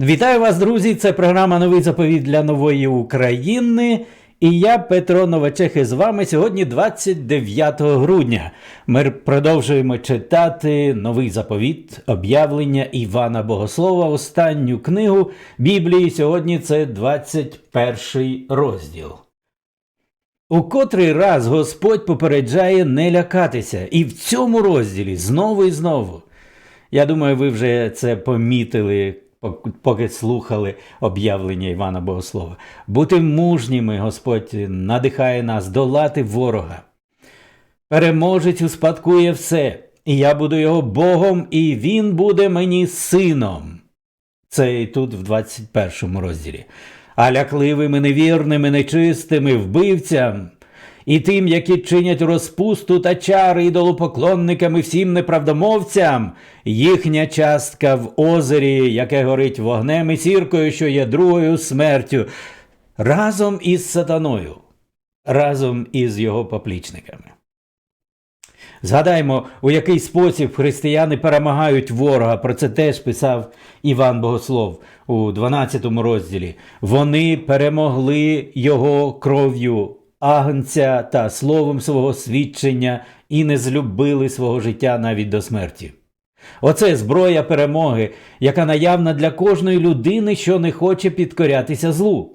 Вітаю вас, друзі! Це програма Новий заповіт для нової України. І я, Петро Новачехи, з вами сьогодні 29 грудня. Ми продовжуємо читати новий заповіт, об'явлення Івана Богослова, останню книгу Біблії. Сьогодні це 21 розділ. У котрий раз Господь попереджає не лякатися, і в цьому розділі знову і знову. Я думаю, ви вже це помітили, поки слухали об'явлення Івана Богослова. Бути мужніми, Господь надихає нас долати ворога. Переможець успадкує все, і я буду його Богом, і він буде мені сином. Це і тут в 21 розділі. А лякливими, невірними, нечистими, вбивцям і тим, які чинять розпусту та чари ідолопоклонникам і всім неправдомовцям, їхня частка в озері, яке горить вогнем і сіркою, що є другою смертю, разом із сатаною, разом із його поплічниками. Згадаймо, у який спосіб християни перемагають ворога. Про це теж писав Іван Богослов у 12 розділі. Вони перемогли його кров'ю агнця та словом свого свідчення і не злюбили свого життя навіть до смерті. Оце зброя перемоги, яка наявна для кожної людини, що не хоче підкорятися злу.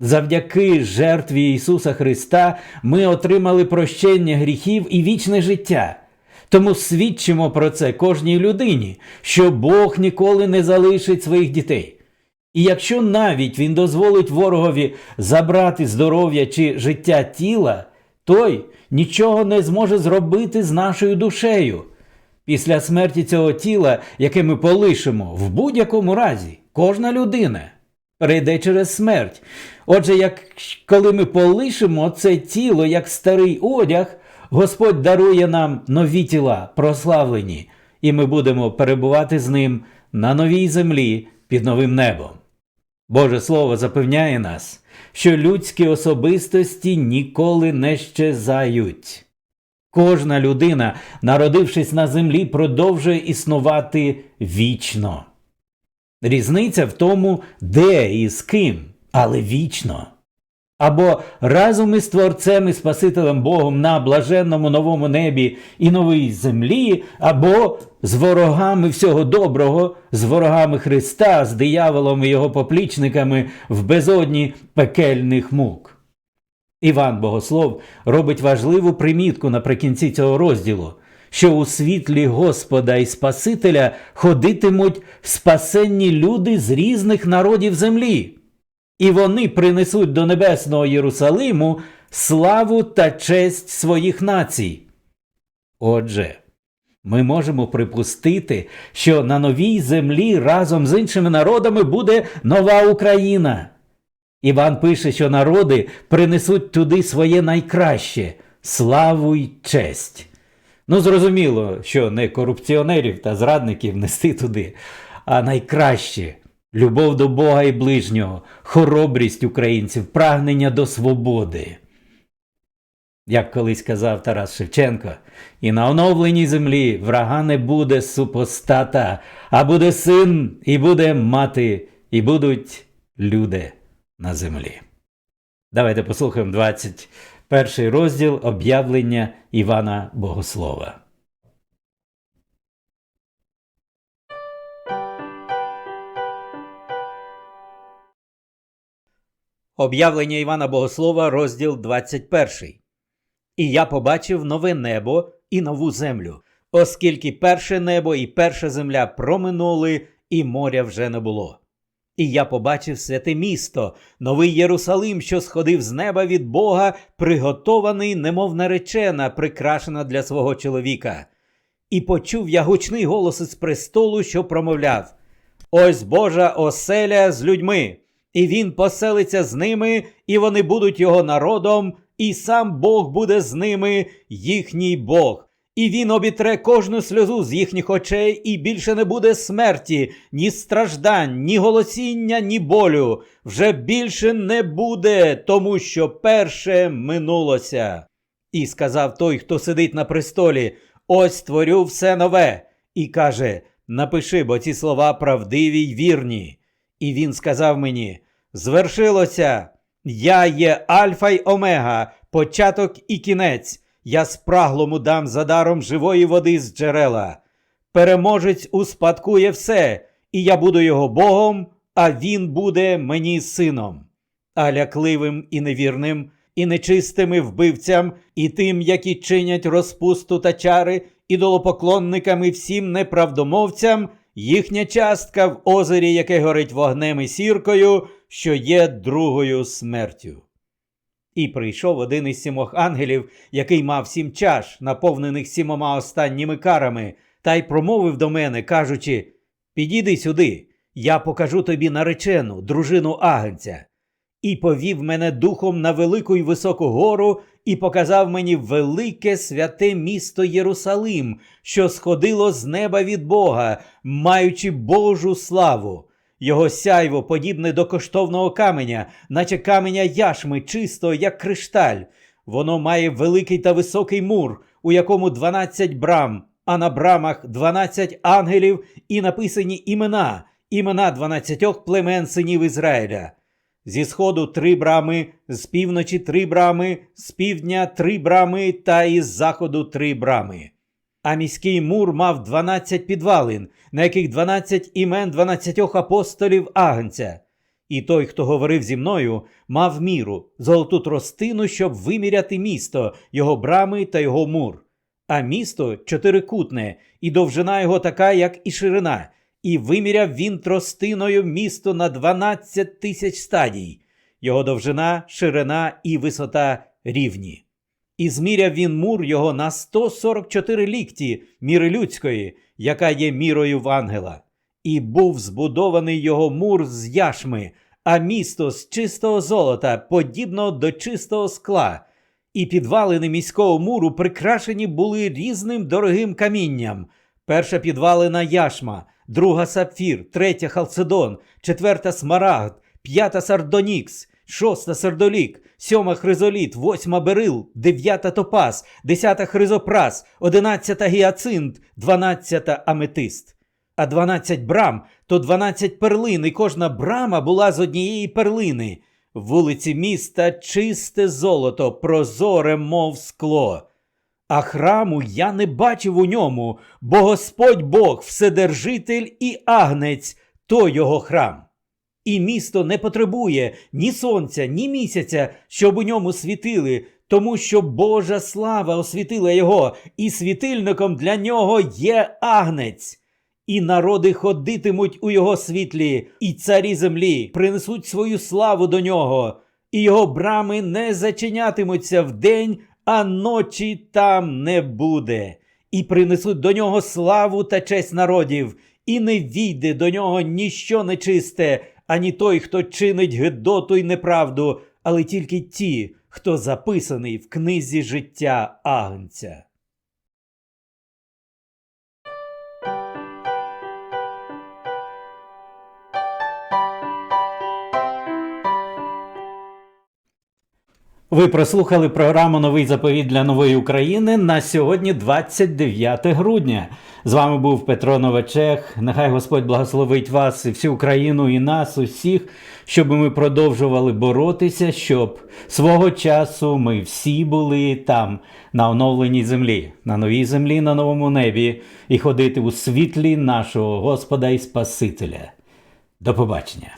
Завдяки жертві Ісуса Христа ми отримали прощення гріхів і вічне життя. Тому свідчимо про це кожній людині, що Бог ніколи не залишить своїх дітей. І якщо навіть Він дозволить ворогові забрати здоров'я чи життя тіла, той нічого не зможе зробити з нашою душею. Після смерті цього тіла, яке ми полишимо, в будь-якому разі, кожна людина перейде через смерть. Отже, як коли ми полишимо це тіло як старий одяг, Господь дарує нам нові тіла, прославлені, і ми будемо перебувати з ним на новій землі під новим небом. Боже Слово запевняє нас, що людські особистості ніколи не щезають. Кожна людина, народившись на землі, продовжує існувати вічно. Різниця в тому, де і з ким, але вічно. Або разом із Творцем і Спасителем Богом на блаженному новому небі і новій землі, або з ворогами всього доброго, з ворогами Христа, з дияволом і його поплічниками в безодні пекельних мук. Іван Богослов робить важливу примітку наприкінці цього розділу, що у світлі Господа і Спасителя ходитимуть спасенні люди з різних народів землі, і вони принесуть до небесного Єрусалиму славу та честь своїх націй. Отже, ми можемо припустити, що на новій землі разом з іншими народами буде нова Україна. Іван пише, що народи принесуть туди своє найкраще славу й честь. Ну, зрозуміло, що не корупціонерів та зрадників нести туди, а найкраще любов до Бога і ближнього, хоробрість українців, прагнення до свободи. Як колись казав Тарас Шевченко, і на оновленій землі врага не буде супостата, а буде син, і буде мати, і будуть люди на землі. Давайте послухаємо 21 розділ об'явлення Івана Богослова. Об'явлення Івана Богослова, розділ 21. І я побачив нове небо і нову землю, оскільки перше небо і перша земля проминули, і моря вже не було. І я побачив святе місто, новий Єрусалим, що сходив з неба від Бога, приготований, немов наречена, прикрашена для свого чоловіка. І почув я гучний голос із престолу, що промовляв: Ось Божа оселя з людьми, і він поселиться з ними, і вони будуть його народом, і сам Бог буде з ними, їхній Бог. І він обітре кожну сльозу з їхніх очей, і більше не буде смерті, ні страждань, ні голосіння, ні болю. Вже більше не буде, тому що перше минулося. І сказав той, хто сидить на престолі: Ось творю все нове. І каже: Напиши, бо ці слова правдиві й вірні. І він сказав мені: Звершилося! Я є Альфа й Омега, початок і кінець. Я спраглому дам за даром живої води з джерела. Переможець успадкує все, і я буду його Богом, а він буде мені сином. А лякливим і невірним, і нечистим вбивцям, і тим, які чинять розпусту та чари, ідолопоклонникам і всім неправдомовцям, їхня частка в озері, яке горить вогнем і сіркою, що є другою смертю. І прийшов один із сімох ангелів, який мав сім чаш, наповнених сімома останніми карами, та й промовив до мене, кажучи: Підійди сюди, я покажу тобі наречену, дружину агнця. І повів мене духом на велику й високу гору, і показав мені велике святе місто Єрусалим, що сходило з неба від Бога, маючи Божу славу. Його сяйво подібне до коштовного каменя, наче каменя яшми, чисто, як кришталь. Воно має великий та високий мур, у якому 12 брам, а на брамах 12 ангелів і написані імена, імена 12 племен синів Ізраїля. Зі сходу три брами, з півночі три брами, з півдня три брами та із заходу три брами. А міський мур мав 12 підвалин, на яких 12 імен 12 апостолів Агнця. І той, хто говорив зі мною, мав міру, золоту тростину, щоб виміряти місто, його брами та його мур. А місто чотирикутне, і довжина його така, як і ширина, і виміряв він тростиною місто на 12 тисяч стадій. Його довжина, ширина і висота рівні. І зміряв він мур його на 144 лікті міри людської, яка є мірою в ангела. І був збудований його мур з яшми, а місто з чистого золота, подібно до чистого скла. І підвалини міського муру прикрашені були різним дорогим камінням. Перша підвалина яшма, друга сапфір, третя халцедон, четверта смарагд, п'ята сардонікс, шоста сердолік, сьома хризоліт, восьма берил, дев'ята топаз, десята хризопрас, одинадцята гіацинт, дванадцята аметист. А дванадцять брам то дванадцять перлин, і кожна брама була з однієї перлини. Вулиці міста чисте золото, прозоре, мов скло. А храму я не бачив у ньому, бо Господь Бог, Вседержитель і Агнець то його храм. І місто не потребує ні сонця, ні місяця, щоб у ньому світили, тому що Божа слава освітила його, і світильником для нього є агнець. І народи ходитимуть у його світлі, і царі землі принесуть свою славу до нього, і його брами не зачинятимуться вдень, а ночі там не буде. І принесуть до нього славу та честь народів, і не війде до нього ніщо нечисте, ані той, хто чинить гидоту й неправду, але тільки ті, хто записаний в книзі життя Агнця. Ви прослухали програму Новий заповіт для нової України на сьогодні, 29 грудня. З вами був Петро Новачех. Нехай Господь благословить вас і всю Україну і нас, усіх, щоб ми продовжували боротися, щоб свого часу ми всі були там, на оновленій землі, на новій землі, на новому небі, і ходити у світлі нашого Господа і Спасителя. До побачення.